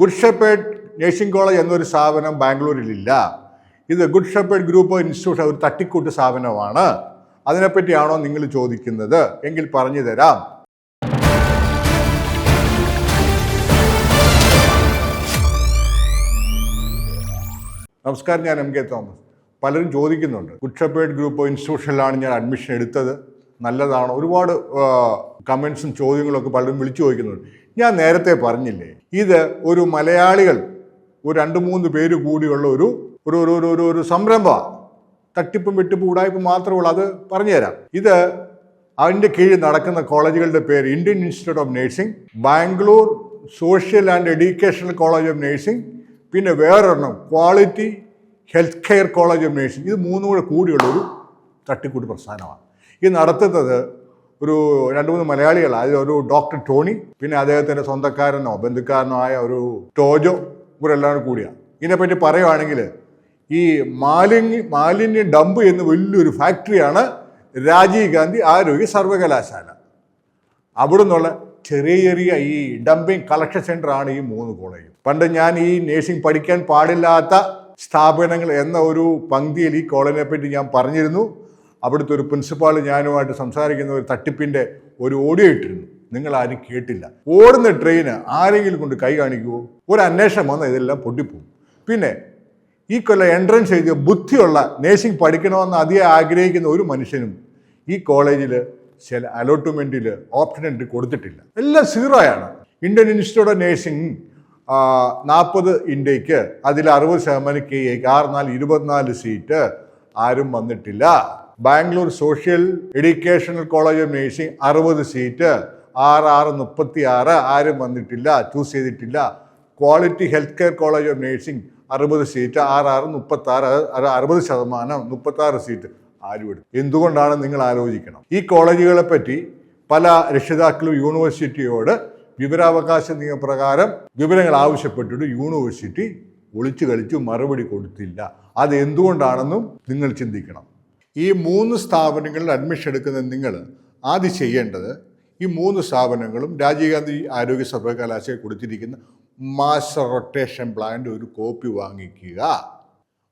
Good shepherd nursing college എന്നൊരു സ്ഥാപനം ബാംഗ്ലൂരിലില്ല. ഇത് ഗുഡ് ഷെപ്പേഡ് ഗ്രൂപ്പ് ഇൻസ്റ്റിറ്റ്യൂഷൻ ഒരു തട്ടിക്കൂട്ട് സ്ഥാപനമാണ്. അതിനെപ്പറ്റിയാണോ നിങ്ങൾ ചോദിക്കുന്നത്? എങ്കിൽ പറഞ്ഞു തരാം. നമസ്കാരം ഞാൻ എം കെ തോമസ്. പലരും ചോദിക്കുന്നുണ്ട് ഗുഡ് ഷെപ്പേഡ് ഗ്രൂപ്പ് ഇൻസ്റ്റിറ്റ്യൂഷനിലാണ് ഞാൻ അഡ്മിഷൻ എടുത്തത്? നല്ലതാണോ? ഒരുപാട് കമൻസും ചോദ്യങ്ങളൊക്കെ പലരും വിളിച്ചു ചോദിക്കുന്നുണ്ട്. ഞാൻ നേരത്തെ പറഞ്ഞില്ലേ ഇത് ഒരു മലയാളികൾ ഒരു രണ്ട് മൂന്ന് പേര് കൂടിയുള്ള ഒരു ഒരു ഒരു ഒരു ഒരു സംരംഭമാണ് തട്ടിപ്പും വെട്ടിപ്പും ഉടായ്പും മാത്രമേ ഉള്ളൂ അത് പറഞ്ഞുതരാം ഇത് അതിന്റെ കീഴിൽ നടക്കുന്ന കോളേജുകളുടെ പേര് Indian Institute of nursing Bangalore social and educational college of nursing പിന്നെ വേറൊരെണ്ണം quality health care college of nursing. ഇത് മൂന്നും കൂടെ കൂടിയുള്ള ഒരു തട്ടിക്കൂട്ട് പ്രസ്ഥാനമാണ്. ഇത് നടത്തുന്നത് ഒരു രണ്ട് മൂന്ന് മലയാളികളാണ് അതിൽ ഒരു ഡോക്ടർ ടോണി പിന്നെ അദ്ദേഹത്തിന്റെ സ്വന്തക്കാരനോ ബന്ധുക്കാരനോ ആയ ഒരു ടോജോ ഇവരെല്ലാം കൂടിയാണ് ഇതിനെപ്പറ്റി പറയുവാണെങ്കിൽ ഈ മാലിന്യ മാലിന്യ ഡംപ് എന്ന് വലിയൊരു ഫാക്ടറിയാണ് രാജീവ് ഗാന്ധി ആരോഗ്യ സർവകലാശാല. അവിടെ നിന്നുള്ള ചെറിയ ചെറിയ ഈ ഡംപിങ് കളക്ഷൻ സെന്റർ ആണ് ഈ മൂന്ന് കോളേജ്. പണ്ട് ഞാൻ ഈ നേഴ്സിംഗ് പഠിക്കാൻ പാടില്ലാത്ത സ്ഥാപനങ്ങൾ എന്ന ഒരു പങ്ക്തിയിൽ ഈ കോളേജിനെ പറ്റി ഞാൻ പറഞ്ഞിരുന്നു. അവിടുത്തെ ഒരു പ്രിൻസിപ്പാൾ ഞാനുമായിട്ട് സംസാരിക്കുന്ന ഒരു തട്ടിപ്പിന്റെ ഒരു ഓഡിയോ ഇട്ടിരുന്നു. നിങ്ങൾ ആരും കേട്ടില്ല. ഓടുന്ന ട്രെയിന് ആരെങ്കിലും കൊണ്ട് കൈ കാണിക്കുമോ ഒരു അന്വേഷണം വന്നാൽ ഇതെല്ലാം പൊട്ടിപ്പോവും. പിന്നെ ഈ കൊല്ലം എൻട്രൻസ് എഴുതിയ ബുദ്ധിയുള്ള നേഴ്സിംഗ് പഠിക്കണമെന്ന് അധികം ആഗ്രഹിക്കുന്ന ഒരു മനുഷ്യനും ഈ കോളേജിൽ ചില അലോട്ട്മെന്റിൽ ഓപ്ഷൻ എൻട്രി കൊടുത്തിട്ടില്ല. എല്ലാം സീറോയാണ് ഇന്ത്യൻ ഇൻസ്റ്റിറ്റ്യൂട്ട് ഓഫ് നേഴ്സിംഗ് നാൽപ്പത് ഇന്ത്യയ്ക്ക് അതിൽ അറുപത് ശതമാനം കെ ആറ് നാല് ഇരുപത്തിനാല് സീറ്റ് ആരും വന്നിട്ടില്ല. Bangalore social educational college of nursing അറുപത് സീറ്റ്. ആറ് ആറ് മുപ്പത്തി ആറ് ആരും വന്നിട്ടില്ല ചൂസ് ചെയ്തിട്ടില്ല. Quality health care college of nursing അറുപത് സീറ്റ്. ആറ് ആറ് മുപ്പത്തി ആറ് അറുപത് ശതമാനം മുപ്പത്തി ആറ് സീറ്റ് ആരും എടുത്തു. എന്തുകൊണ്ടാണ് നിങ്ങൾ ആലോചിക്കണം? ഈ കോളേജുകളെ പറ്റി പല രക്ഷിതാക്കളും യൂണിവേഴ്സിറ്റിയോട് വിവരാവകാശ നിയമപ്രകാരം വിവരങ്ങൾ ആവശ്യപ്പെട്ടിട്ട് യൂണിവേഴ്സിറ്റി ഒളിച്ചു കളിച്ചു മറുപടി കൊടുത്തില്ല. അത് എന്തുകൊണ്ടാണെന്നും നിങ്ങൾ ചിന്തിക്കണം. ഈ മൂന്ന് സ്ഥാപനങ്ങളിൽ അഡ്മിഷൻ എടുക്കുന്ന നിങ്ങൾ ആദ്യം ചെയ്യേണ്ടത് ഈ മൂന്ന് സ്ഥാപനങ്ങളും രാജീവ് ഗാന്ധി ആരോഗ്യ സർവകലാശാല കൊടുത്തിരിക്കുന്ന മാസ്റ്റർ റൊട്ടേഷൻ പ്ലാന്റെ ഒരു കോപ്പി വാങ്ങിക്കുക.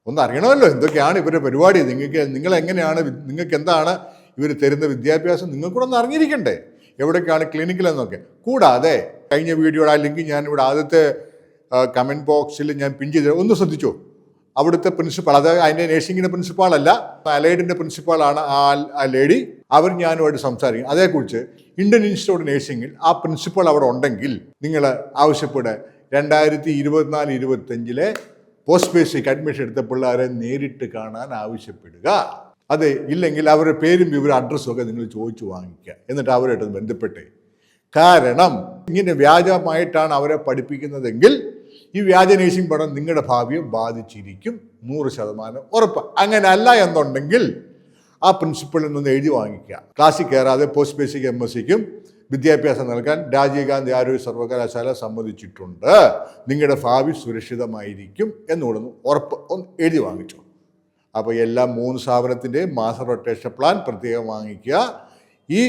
ഒന്ന് അറിയണമല്ലോ എന്തൊക്കെയാണ് ഇവരുടെ പരിപാടി. നിങ്ങൾക്ക് നിങ്ങൾ എങ്ങനെയാണ് നിങ്ങൾക്ക് എന്താണ് ഇവർ തരുന്ന വിദ്യാഭ്യാസം നിങ്ങൾക്കൂടെ ഒന്ന് അറിഞ്ഞിരിക്കണ്ടേ. എവിടേക്കാണ് ക്ലിനിക്കിലെന്നൊക്കെ കൂടാതെ കഴിഞ്ഞ വീഡിയോയുടെ ആ ലിങ്ക് ഞാൻ ഇവിടെ ആദ്യത്തെ കമന്റ് ബോക്സിൽ ഞാൻ പിൻ ചെയ്ത് ഒന്ന് ശ്രദ്ധിച്ചോ? അവിടുത്തെ പ്രിൻസിപ്പാൾ അതായത് അതിന്റെ നേഴ്സിങ്ങിന്റെ പ്രിൻസിപ്പാളല്ല അലൈഡിന്റെ പ്രിൻസിപ്പാളാണ് ആ ആ ലേഡി അവർ ഞാനുമായിട്ട് സംസാരിക്കും. അതേക്കുറിച്ച് ഇന്ത്യൻ ഇൻസ്റ്റിറ്റ്യൂട്ട് നേഴ്സിംഗിൽ ആ പ്രിൻസിപ്പാൾ അവിടെ ഉണ്ടെങ്കിൽ നിങ്ങൾ ആവശ്യപ്പെടുക രണ്ടായിരത്തി ഇരുപത്തിനാല് ഇരുപത്തഞ്ചിലെ പോസ്റ്റ് ബേസിക് അഡ്മിഷൻ എടുത്ത പിള്ളേരെ നേരിട്ട് കാണാൻ ആവശ്യപ്പെടുക. അതെ ഇല്ലെങ്കിൽ അവരുടെ പേരും വിവരം അഡ്രസ്സും ഒക്കെ നിങ്ങൾ ചോദിച്ചു വാങ്ങിക്കുക. എന്നിട്ട് അവരായിട്ട് ബന്ധപ്പെട്ടേ. കാരണം ഇങ്ങനെ വ്യാജമായിട്ടാണ് അവരെ പഠിപ്പിക്കുന്നതെങ്കിൽ ഈ വ്യാജ നേഴ്സിംഗ് പഠനം നിങ്ങളുടെ ഭാവിയെ ബാധിച്ചിരിക്കും നൂറ് ശതമാനം ഉറപ്പ്. അങ്ങനെ അല്ല എന്നുണ്ടെങ്കിൽ ആ പ്രിൻസിപ്പളിൽ നിന്ന് എഴുതി വാങ്ങിക്കുക. ക്ലാസ്സിൽ കയറാതെ പോസ്റ്റ് ബേസിക് എം എസ് സിക്കും വിദ്യാഭ്യാസം നൽകാൻ രാജീവ് ഗാന്ധി ആരോഗ്യ സർവകലാശാല സമ്മതിച്ചിട്ടുണ്ട്. നിങ്ങളുടെ ഭാവി സുരക്ഷിതമായിരിക്കും ഒന്ന് ഉറപ്പ്. ഒന്ന് എഴുതി വാങ്ങിച്ചു. അപ്പോൾ എല്ലാ മൂന്ന് സ്ഥാപനത്തിന്റെ മാസ റൊട്ടേഷൻ പ്ലാൻ പ്രത്യേകം വാങ്ങിക്കുക. ഈ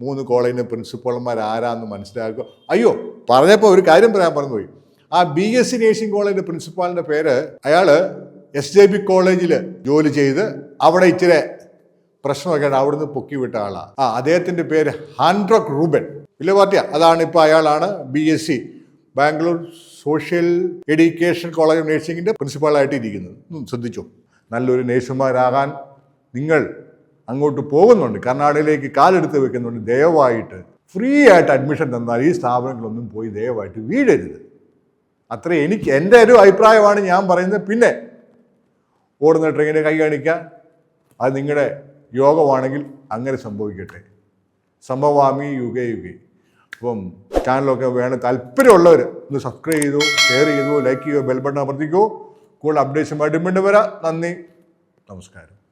മൂന്ന് കോളേജിന്റെ പ്രിൻസിപ്പൾമാർ ആരാന്ന് മനസ്സിലാക്കുക. അയ്യോ പറഞ്ഞപ്പോൾ ഒരു കാര്യം പറയാൻ മറന്നുപോയി. ആ ബി എസ് സി നേഴ്സിംഗ് കോളേജിന്റെ പ്രിൻസിപ്പാളിന്റെ പേര് അയാൾ എസ് ജെ ബി കോളേജിൽ ജോലി ചെയ്ത് അവിടെ ഇച്ചിരി പ്രശ്നമൊക്കെ അവിടുന്ന് പൊക്കി വിട്ട ആളാണ് ആ അദ്ദേഹത്തിന്റെ പേര് ഹാൻഡ്രക് റൂബൻ. ഇല്ല പാർട്ടിയ. അതാണ് ഇപ്പോൾ അയാളാണ് B S C Bangalore social education college of നേഴ്സിംഗിന്റെ പ്രിൻസിപ്പാളായിട്ട് ഇരിക്കുന്നത്. ശ്രദ്ധിച്ചു? നല്ലൊരു നേഴ്സുമാരാകാൻ നിങ്ങൾ അങ്ങോട്ട് പോകുന്നുണ്ട്. കർണാടകയിലേക്ക് കാലെടുത്ത് വെക്കുന്നുണ്ട്. ദയവായിട്ട് ഫ്രീ ആയിട്ട് അഡ്മിഷൻ തന്നാൽ ഈ സ്ഥാപനങ്ങളൊന്നും പോയി ദയവായിട്ട് വീഴരുത്. അത്ര എനിക്ക് എന്റെ ഒരു അഭിപ്രായമാണ് ഞാൻ പറയുന്നത്. പിന്നെ ഓടുന്ന ട്രെയിനിനെ കൈ കാണിക്കുക അത് നിങ്ങളുടെ യോഗമാണെങ്കിൽ അങ്ങനെ സംഭവിക്കട്ടെ. സംഭവാമി യുഗേ യുഗേ. അപ്പം ചാനലൊക്കെ വേണം താല്പര്യമുള്ളവർ ഒന്ന് സബ്സ്ക്രൈബ് ചെയ്തു ഷെയർ ചെയ്തു ലൈക്ക് ചെയ്യുക ബെൽ ബട്ടൺ അമർത്തിക്കോ. കൂടുതൽ അപ്ഡേറ്റ്സുമായിട്ട് വീണ്ടും വരാം. നന്ദി. നമസ്കാരം.